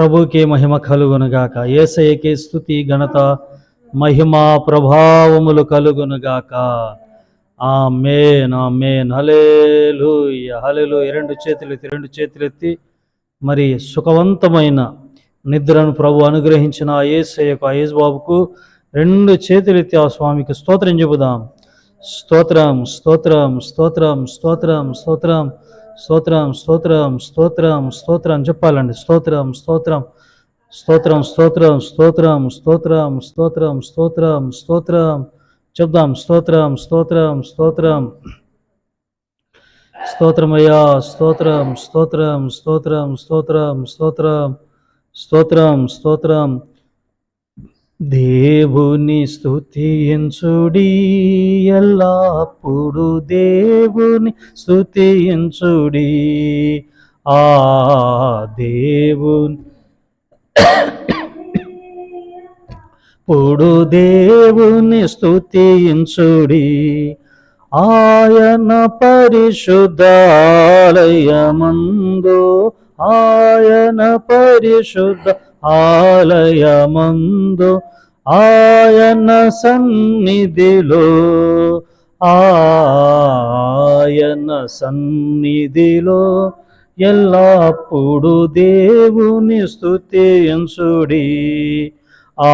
ప్రభుకే మహిమ కలుగునుగాక. ఏసయ్యకే స్థుతి ఘనత మహిమ ప్రభావములు కలుగునుగాక. ఆ మేన్ హల్లెలూయా హల్లెలూయా. రెండు చేతులు ఎత్తి రెండు చేతులు ఎత్తి మరి సుఖవంతమైన నిద్రను ప్రభు అనుగ్రహించిన ఆ ఏసయ్యకు ఆ బాబుకు రెండు చేతులు ఎత్తి ఆ స్వామికి స్తోత్రం చెబుదాం. స్తోత్రం స్తోత్రం స్తోత్రం స్తోత్రం స్తోత్రం స్తోత్రం. స్తోత్రం స్తోత్రం స్తోత్రం చెప్పాలండి స్తోత్రం స్తోత్రం స్తోత్రం స్తోత్రం స్తోత్రం స్తోత్రం స్తోత్రం స్తోత్రం స్తోత్రం చెప్దాం స్తోత్రం స్తోత్రం స్తోత్రం స్తోత్రమయ్యా స్తోత్రం స్తోత్రం స్తోత్రం స్తోత్రం స్తోత్రం స్తోత్రం స్తోత్రం దేవుని స్తుతించుడి ఎల్లప్పుడు దేవుని స్తుతించుడి ఆ దేవుని పొడు దేవుని స్థుతించుడి ఆయన పరిశుద్ధాలయమందు ఆయన పరిశుద్ధ ఆలయమందు ఆయన సన్నిధిలో ఆయన సన్నిధిలో ఎల్లప్పుడు దేవుని స్థుతించుడి ఆ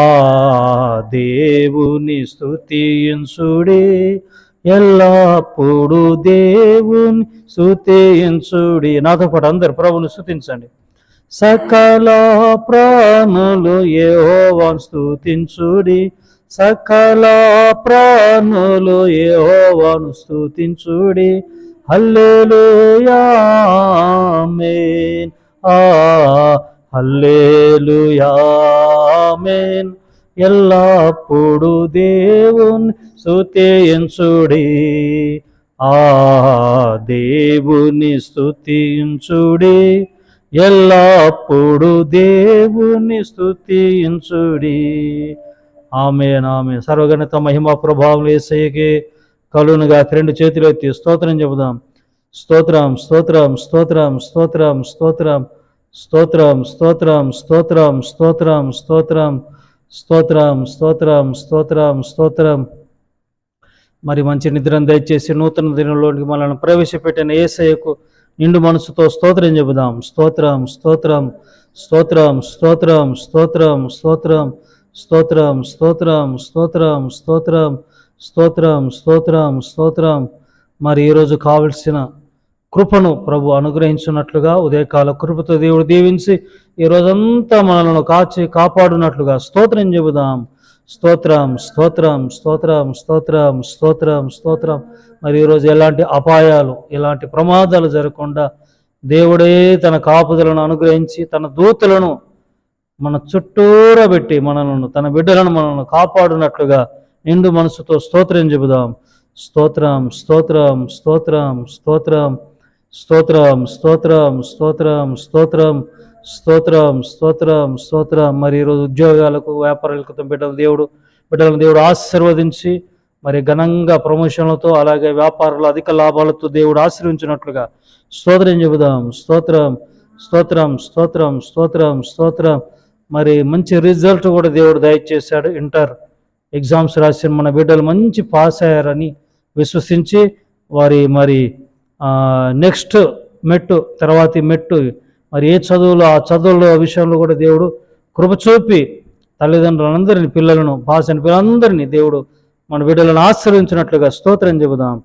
దేవుని స్థుతించుడి ఎల్లప్పుడు దేవుని స్థుతించుడి నాతో పాటు అందరు ప్రభుని స్థుతించండి సకల ప్రాణులు ఏహోవాన్ స్థుతించుడి సకల ప్రాణులు ఏహోవాను స్థుతించుడి హల్లేలుయామేన్ ఆ హల్లేలుయామేన్ ఎల్లప్పుడు దేవుని స్థుతించుడి ఆ దేవుని స్థుతించుడి ఎల్లప్పుడు దేవుని స్థుతించుడి ఆమె నామె సర్వగణిత మహిమ ప్రభావం వేసయ్యకి కలునుగా రెండు చేతులు ఎత్తి స్తోత్రం చెబుదాం స్తోత్రం స్తోత్రం స్తోత్రం స్తోత్రం స్తోత్రం స్తోత్రం స్తోత్రం స్తోత్రం స్తోత్రం స్తోత్రం స్తోత్రం స్తోత్రం స్తోత్రం స్తోత్రం మరి మంచి నిద్రను దయచేసి నూతన దినంలోనికి మనల్ని ప్రవేశపెట్టిన ఏసయ్యకు నిండు మనసుతో స్తోత్రం చెబుదాం స్తోత్రం స్తోత్రం స్తోత్రం స్తోత్రం స్తోత్రం స్తోత్రం స్తోత్రం స్తోత్రం స్తోత్రం స్తోత్రం స్తోత్రం స్తోత్రం స్తోత్రం మరి ఈరోజు కావలసిన కృపను ప్రభు అనుగ్రహించున్నట్లుగా ఉదయకాల కృపతో దేవుడు దీవించి ఈ రోజంతా మనలను కాచి కాపాడునట్లుగా స్తోత్రం చెబుదాం స్తోత్రం స్తోత్రం స్తోత్రం స్తోత్రం స్తోత్రం స్తోత్రం మరి ఈరోజు ఎలాంటి అపాయాలు ఎలాంటి ప్రమాదాలు జరగకుండా దేవుడే తన కాపుదలను అనుగ్రహించి తన దూతలను మన చుట్టూరా పెట్టి మనలను తన బిడ్డలను మనల్ని కాపాడునట్లుగా నిండు మనసుతో స్తోత్రం చెబుదాం స్తోత్రం స్తోత్రం స్తోత్రం స్తోత్రం స్తోత్రం స్తోత్రం స్తోత్రం స్తోత్రం స్తోత్రం స్తోత్రం స్తోత్రం. మరి ఈరోజు ఉద్యోగాలకు వ్యాపారాలకు బిడ్డల దేవుడు బిడ్డలను దేవుడు ఆశీర్వదించి మరి ఘనంగా ప్రమోషన్లతో అలాగే వ్యాపారాలు అధిక లాభాలతో దేవుడు ఆశ్రయించినట్లుగా స్తోత్రం చెబుదాం. స్తోత్రం స్తోత్రం స్తోత్రం స్తోత్రం స్తోత్రం. మరి మంచి రిజల్ట్ కూడా దేవుడు దయచేశాడు. ఇంటర్ ఎగ్జామ్స్ రాసిన మన బిడ్డలు మంచి పాస్ అయ్యారని విశ్వసించి వారి మరి నెక్స్ట్ మెట్టు తర్వాతి మెట్టు మరి ఏ చదువులో ఆ చదువుల విషయంలో కూడా దేవుడు కృప చూపి తల్లిదండ్రులందరినీ పిల్లలను పాస్ పిల్లలందరినీ దేవుడు మన బిడ్డలను ఆశ్రయించినట్లుగా స్తోత్రం చెబుదాం.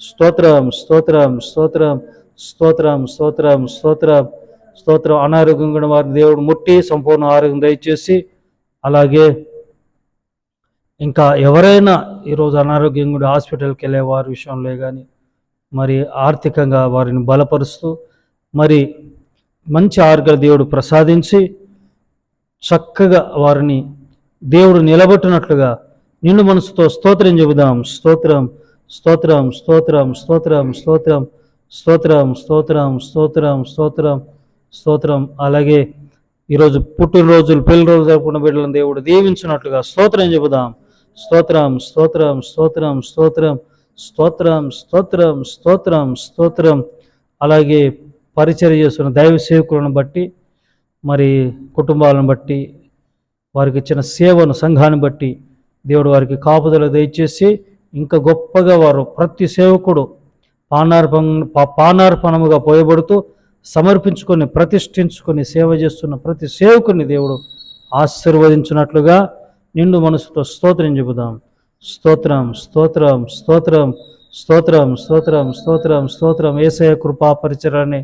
స్తోత్రం స్తోత్రం స్తోత్రం స్తోత్రం స్తోత్రం స్తోత్రం. స్తోత్రం. అనారోగ్యం కూడా వారిని దేవుడు ముట్టి సంపూర్ణ ఆరోగ్యం దయచేసి అలాగే ఇంకా ఎవరైనా ఈరోజు అనారోగ్యం కూడా హాస్పిటల్కి వెళ్ళే వారి విషయంలో కానీ మరి ఆర్థికంగా వారిని బలపరుస్తూ మరి మంచి ఆరోగ్య దేవుడు ప్రసాదించి చక్కగా వారిని దేవుడు నిలబెట్టినట్లుగా నిండు మనసుతో స్తోత్రం చెబుదాం స్తోత్రం స్తోత్రం స్తోత్రం స్తోత్రం స్తోత్రం స్తోత్రం స్తోత్రం స్తోత్రం స్తోత్రం స్తోత్రం అలాగే ఈరోజు పుట్టినరోజులు పెళ్ళి రోజులు జరుపుకున్న బిడ్డలను దేవుడు దీవించినట్లుగా స్తోత్రం చెబుదాం స్తోత్రం స్తోత్రం స్తోత్రం స్తోత్రం స్తోత్రం స్తోత్రం స్తోత్రం స్తోత్రం అలాగే పరిచయం చేస్తున్న దైవ సేవకులను బట్టి మరి కుటుంబాలను బట్టి వారికి ఇచ్చిన సేవను సంఘాన్ని బట్టి దేవుడు వారికి కాపుదల దయచేసి ఇంకా గొప్పగా వారు ప్రతి సేవకుడు పానార్పణ పా- పానార్పణముగా పోయబడుతూ సమర్పించుకొని ప్రతిష్ఠించుకొని సేవ చేస్తున్న ప్రతి సేవకుని దేవుడు ఆశీర్వదించినట్లుగా నిండు మనసుతో స్తోత్రం చెబుదాం. స్తోత్రం స్తోత్రం స్తోత్రం స్తోత్రం స్తోత్రం స్తోత్రం స్తోత్రం. ఏసయ కృపా పరిచరాన్ని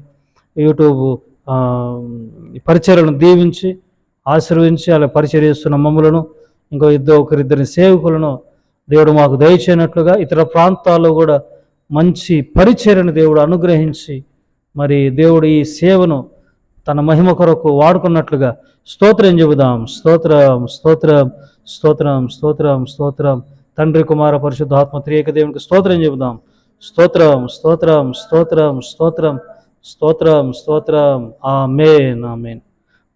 యూట్యూబ్ ఆ, దీవించి ఆశీర్వించి అలా పరిచర్య చేస్తున్న మమ్మలను ఇంకో ఇద్దరు ఒకరిద్దరి సేవకులను దేవుడు మాకు దయచేయనట్లుగా ఇతర ప్రాంతాల్లో కూడా మంచి పరిచయను దేవుడు అనుగ్రహించి మరి దేవుడు ఈ సేవను తన మహిమ కొరకు వాడుకున్నట్లుగా స్తోత్రం చెబుదాం. స్తోత్రం స్తోత్రం స్తోత్రం స్తోత్రం స్తోత్రం. తండ్రి కుమార పరిశుద్ధాత్మ త్రియేక దేవునికి స్తోత్రం చెబుదాం. స్తోత్రం స్తోత్రం స్తోత్రం స్తోత్రం. స్తోత్రం స్తోత్రం. ఆ మెయిన్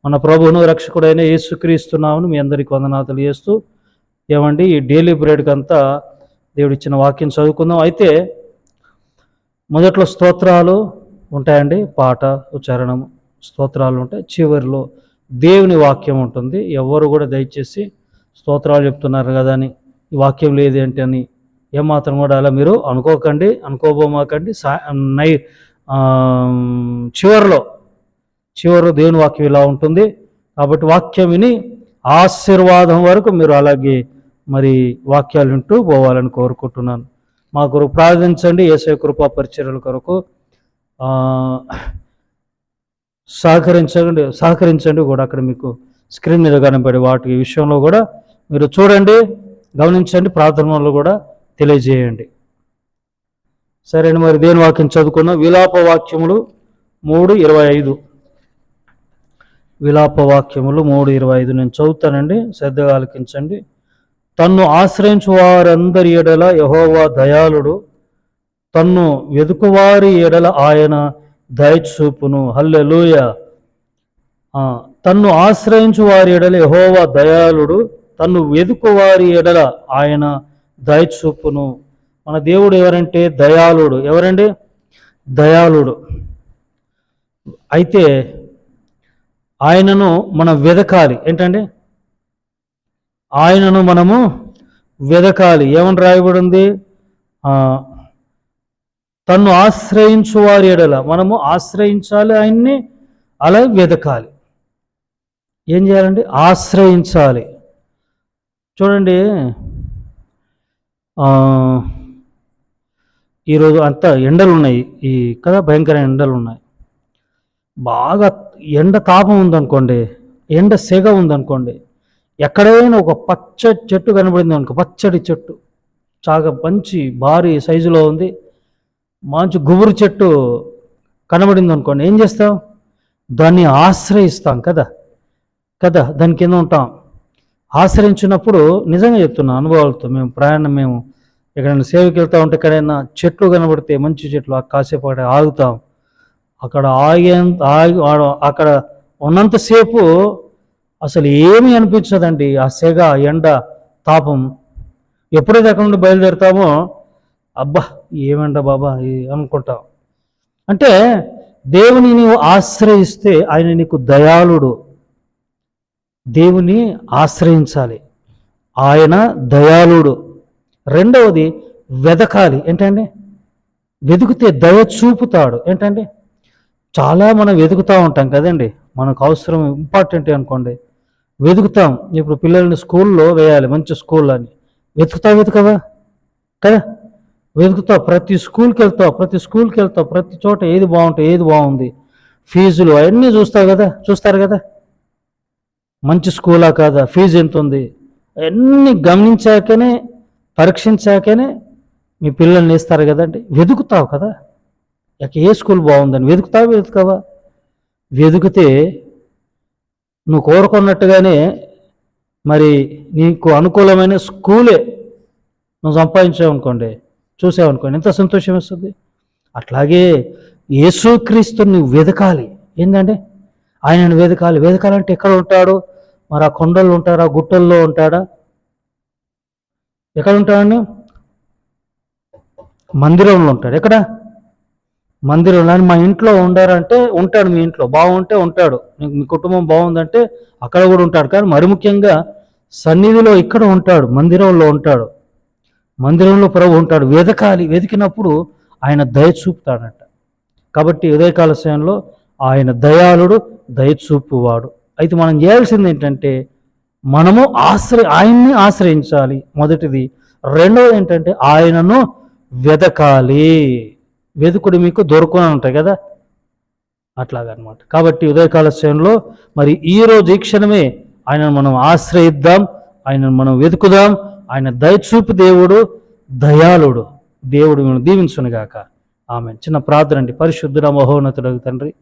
మన ప్రభువును రక్షకుడైన యేసుక్రీస్తున్నామని మీ అందరికీ వందనాతలు చేస్తూ ఏమండి ఈ డైలీ బ్రెడ్కి అంతా దేవుడు ఇచ్చిన వాక్యం చదువుకుందాం. అయితే మొదట్లో స్తోత్రాలు ఉంటాయండి పాట ఉచ్చారణం స్తోత్రాలు ఉంటాయి చివరిలో దేవుని వాక్యం ఉంటుంది. ఎవరు కూడా దయచేసి స్తోత్రాలు చెప్తున్నారు కదా అని ఈ వాక్యం లేదేంటి అని ఏమాత్రం కూడా అలా మీరు అనుకోకండి అనుకోబోమాకండి. సా నై చివరిలో చివరిలో దేవుని వాక్యం ఇలా ఉంటుంది. కాబట్టి వాక్యం విని ఆశీర్వాదం వరకు మీరు అలాగే మరి వాక్యాలు వింటూ పోవాలని కోరుకుంటున్నాను. మా కొరకు ప్రార్థించండి. ఏసయ కృపా పరిచర్యల కొరకు సహకరించండి సహకరించండి కూడా అక్కడ మీకు స్క్రీన్ మీద కనబడి వాటి విషయంలో కూడా మీరు చూడండి గమనించండి ప్రార్థనలో కూడా తెలియజేయండి. సరే మరి దేని వాక్యం చదువుకున్నాం విలాప వాక్యములు మూడు ఇరవై ఐదు. విలాప వాక్యములు మూడు ఇరవై ఐదు. నేను చదువుతానండి శ్రద్ధగా ఆలకించండి. తన్ను ఆశ్రయించు వారందరి ఎడల యహోవా దయాళుడు. తన్ను వెదుకువారి ఎడల ఆయన దయచూపును. హల్లెలూయ. తన్ను ఆశ్రయించు వారి ఎడల యహోవా దయాళుడు. తన్ను వెదుకువారి ఎడల ఆయన దయచూపును. మన దేవుడు ఎవరంటే దయాళుడు. ఎవరండి? దయాళుడు. అయితే ఆయనను మనం వెదకాలి. ఏంటండి? ఆయనను మనము వెదకాలి. ఏమని రాయబడి ఉంది తన్ను ఆశ్రయించు వారి ఎడల మనము ఆశ్రయించాలి ఆయన్ని అలా వెదకాలి. ఏం చేయాలండి? ఆశ్రయించాలి. చూడండి. ఆ, ఈరోజు అంతా ఎండలు ఉన్నాయి ఈ కదా భయంకరమైన ఎండలు ఉన్నాయి బాగా ఎండ తాపం ఉందనుకోండి ఎండ సెగ ఉందనుకోండి ఎక్కడైనా ఒక పచ్చ చెట్టు కనబడింది అనుకో పచ్చడి చెట్టు చాలా మంచి భారీ సైజులో ఉంది మంచి గుబురు చెట్టు కనబడింది అనుకోండి ఏం చేస్తాం? దాన్ని ఆశ్రయిస్తాం కదా కదా దాని కింద ఉంటాం. ఆశ్రయించినప్పుడు నిజంగా చెప్తున్నా అనుభవాలతో మేము ప్రయాణం మేము ఎక్కడైనా సేవకి వెళ్తూ ఉంటే ఎక్కడైనా చెట్లు కనబడితే మంచి చెట్లు ఆ కాసేపు అక్కడ ఆగుతాం అక్కడ ఆగే ఆగి అక్కడ ఉన్నంతసేపు అసలు ఏమీ అనిపించదండి. ఆ సెగ ఎండ తాపం. ఎప్పుడైతే అక్కడ నుండి బయలుదేరుతామో అబ్బా ఏమంట బాబా అనుకుంటాం. అంటే దేవుని నీవు ఆశ్రయిస్తే ఆయన నీకు దయాళుడు. దేవుని ఆశ్రయించాలి. ఆయన దయాళుడు. రెండవది వెదకాలి. ఏంటండి? వెతికితే దయ చూపుతాడు. ఏంటండి? చాలా మనం వెతుకుతూ ఉంటాం కదండి. మనకు అవసరం ఇంపార్టెంట్ అనుకోండి. వెతుకుతాం ఇప్పుడు పిల్లల్ని స్కూల్లో వేయాలి మంచి స్కూల్ అని. వెతుకుతావు వెతుకవా? కదా? వెతుకుతావు. ప్రతి స్కూల్కి వెళ్తావు ప్రతి స్కూల్కి వెళ్తావు. ప్రతి చోట ఏది బాగుంటుంది ఏది బాగుంది. ఫీజులు అవన్నీ చూస్తావు కదా? చూస్తారు కదా? మంచి స్కూలా కాదా? ఫీజు ఎంత ఉంది అన్నీ గమనించాకనే పరీక్షించాకనే మీ పిల్లల్ని ఇస్తారు కదండి. వెతుకుతావు కదా. ఇక ఏ స్కూల్ బాగుందని వెతుకుతావు వెతుకవా వెతికితే నువ్వు కోరుకున్నట్టుగానే మరి నీకు అనుకూలమైన స్కూలే నువ్వు సంపాదించావనుకోండి చూసావనుకోండి ఎంత సంతోషం వస్తుంది. అట్లాగే యేసుక్రీస్తుని నువ్వు వెతకాలి. ఏంటంటే ఆయనను వెతకాలి. వెతకాలంటే ఎక్కడ ఉంటాడు? మరి ఆ కొండల్లో ఉంటాడా? గుట్టల్లో ఉంటాడా? ఎక్కడ ఉంటాడండి మందిరంలో ఉంటాడు. ఎక్కడ? మందిరంలో. అని మా ఇంట్లో ఉండారంటే ఉంటాడు మీ ఇంట్లో. బాగుంటే ఉంటాడు. మీ కుటుంబం బాగుందంటే అక్కడ కూడా ఉంటాడు. కానీ మరి ముఖ్యంగా సన్నిధిలో ఇక్కడ ఉంటాడు. మందిరంలో ఉంటాడు. మందిరంలో ప్రభు ఉంటాడు. వెదకాలి వెతికినప్పుడు ఆయన దయ చూపుతాడంట. కాబట్టి ఉదయకాల సమయంలో ఆయన దయాళుడు దయచూపువాడు అయితే మనం చేయాల్సింది ఏంటంటే మనము ఆశ్రయ ఆయన్ని ఆశ్రయించాలి. మొదటిది. రెండవది ఏంటంటే ఆయనను వెదకాలి. వెదుకుడు మీకు దొరుకుని ఉంటాయి కదా? అట్లాగనమాట. కాబట్టి ఉదయకాల శ్రేణిలో మరి ఈ రోజు ఈ క్షణమే ఆయనను మనం ఆశ్రయిద్దాం ఆయనను మనం వెతుకుదాం ఆయన దయచూపు దేవుడు దయాళుడు. దేవుడు మిమ్మల్ని దీవించునుగాక. ఆమె చిన్న ప్రార్థన అండి. పరిశుద్ధుడ మహోన్నతుడు తండ్రి.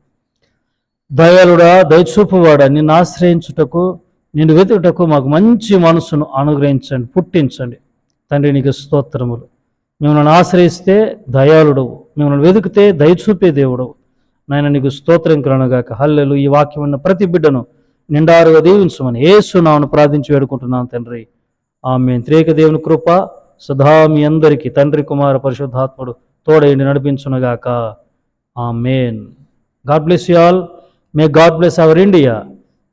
దయాళుడా దయచూపువాడా నిన్ను ఆశ్రయించుటకు నేను వెతుకుటకు మాకు మంచి మనసును అనుగ్రహించండి పుట్టించండి. తండ్రి నీకు స్తోత్రములు. మిమ్మల్ని ఆశ్రయిస్తే దయాళుడవు. మిమ్మల్ని వెతికితే దయచూపే దేవుడవు. నాయన నీకు స్తోత్రం కలనగాక హల్లెలు ఈ వాక్యం ఉన్న ప్రతి బిడ్డను నిండారుగా దీవించమని ఏసునామను ప్రార్థించి వేడుకుంటున్నాను తండ్రి. ఆమె త్రేక దేవుని కృప సదా మీ అందరికీ. తండ్రి కుమార పరిశుద్ధాత్ముడు తోడైండి నడిపించునగాక. Amen. God bless you all. May God bless our India.